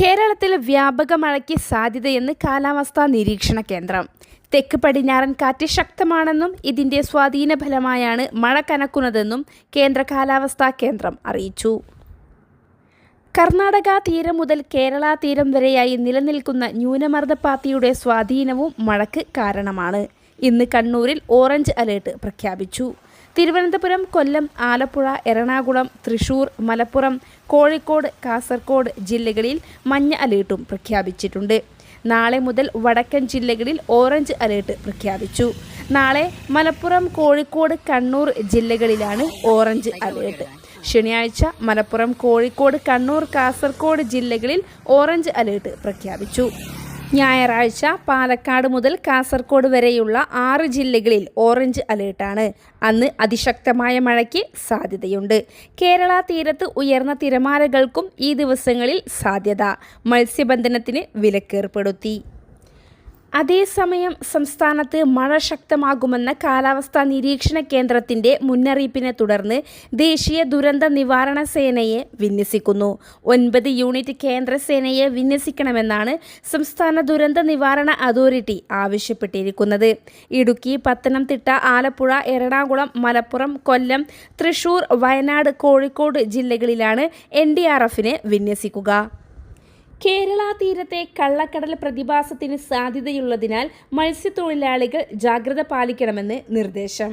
കേരളത്തിൽ വ്യാപക മഴയ്ക്ക് സാധ്യതയെന്ന് കാലാവസ്ഥാ നിരീക്ഷണ കേന്ദ്രം. തെക്ക് പടിഞ്ഞാറൻ കാറ്റ് ശക്തമാണെന്നും ഇതിന്റെ സ്വാധീന ഫലമായാണ് മഴ കനക്കുന്നതെന്നും കേന്ദ്ര കാലാവസ്ഥാ കേന്ദ്രം അറിയിച്ചു. കർണാടക തീരം മുതൽ കേരള തീരം വരെയായി നിലനിൽക്കുന്ന ന്യൂനമർദ്ദപാത്തിയുടെ സ്വാധീനവും മഴയ്ക്ക് കാരണമാണ്. ഇന്ന് കണ്ണൂരിൽ ഓറഞ്ച് അലേർട്ട് പ്രഖ്യാപിച്ചു. തിരുവനന്തപുരം കൊല്ലം ആലപ്പുഴ എറണാകുളം തൃശൂർ മലപ്പുറം കോഴിക്കോട് കാസർഗോഡ് ജില്ലകളിൽ മഞ്ഞ അലേർട്ടും പ്രഖ്യാപിച്ചിട്ടുണ്ട്. നാളെ മുതൽ വടക്കൻ ജില്ലകളിൽ ഓറഞ്ച് അലേർട്ട് പ്രഖ്യാപിച്ചു. നാളെ മലപ്പുറം കോഴിക്കോട് കണ്ണൂർ ജില്ലകളിലാണ് ഓറഞ്ച് അലേർട്ട്. ശനിയാഴ്ച മലപ്പുറം കോഴിക്കോട് കണ്ണൂർ കാസർഗോഡ് ജില്ലകളിൽ ഓറഞ്ച് അലേർട്ട് പ്രഖ്യാപിച്ചു. ഞായറാഴ്ച പാലക്കാട് മുതൽ കാസർഗോഡ് വരെയുള്ള ആറ് ജില്ലകളിൽ ഓറഞ്ച് അലേർട്ടാണ്. അന്ന് അതിശക്തമായ മഴയ്ക്ക് സാധ്യതയുണ്ട്. കേരള തീരത്ത് ഉയർന്ന തിരമാലകൾക്കും ഈ ദിവസങ്ങളിൽ സാധ്യത. മത്സ്യബന്ധനത്തിന് വിലക്കേർപ്പെടുത്തി. അതേസമയം സംസ്ഥാനത്ത് മഴ ശക്തമാകുമെന്ന കാലാവസ്ഥാ നിരീക്ഷണ കേന്ദ്രത്തിന്റെ മുന്നറിയിപ്പിനെ തുടർന്ന് ദേശീയ ദുരന്ത നിവാരണ സേനയെ വിന്യസിക്കുന്നു. ഒൻപത് യൂണിറ്റ് കേന്ദ്രസേനയെ വിന്യസിക്കണമെന്നാണ് സംസ്ഥാന ദുരന്ത നിവാരണ അതോറിറ്റി ആവശ്യപ്പെട്ടിരിക്കുന്നത്. ഇടുക്കി പത്തനംതിട്ട ആലപ്പുഴ എറണാകുളം മലപ്പുറം കൊല്ലം തൃശൂർ വയനാട് കോഴിക്കോട് ജില്ലകളിലാണ് എൻ ഡി ആർ എഫിനെ വിന്യസിക്കുക. കേരള തീരത്തെ കള്ളക്കടൽ പ്രതിഭാസത്തിന് സാധ്യതയുള്ളതിനാൽ മത്സ്യത്തൊഴിലാളികൾ ജാഗ്രത പാലിക്കണമെന്ന് നിർദ്ദേശം.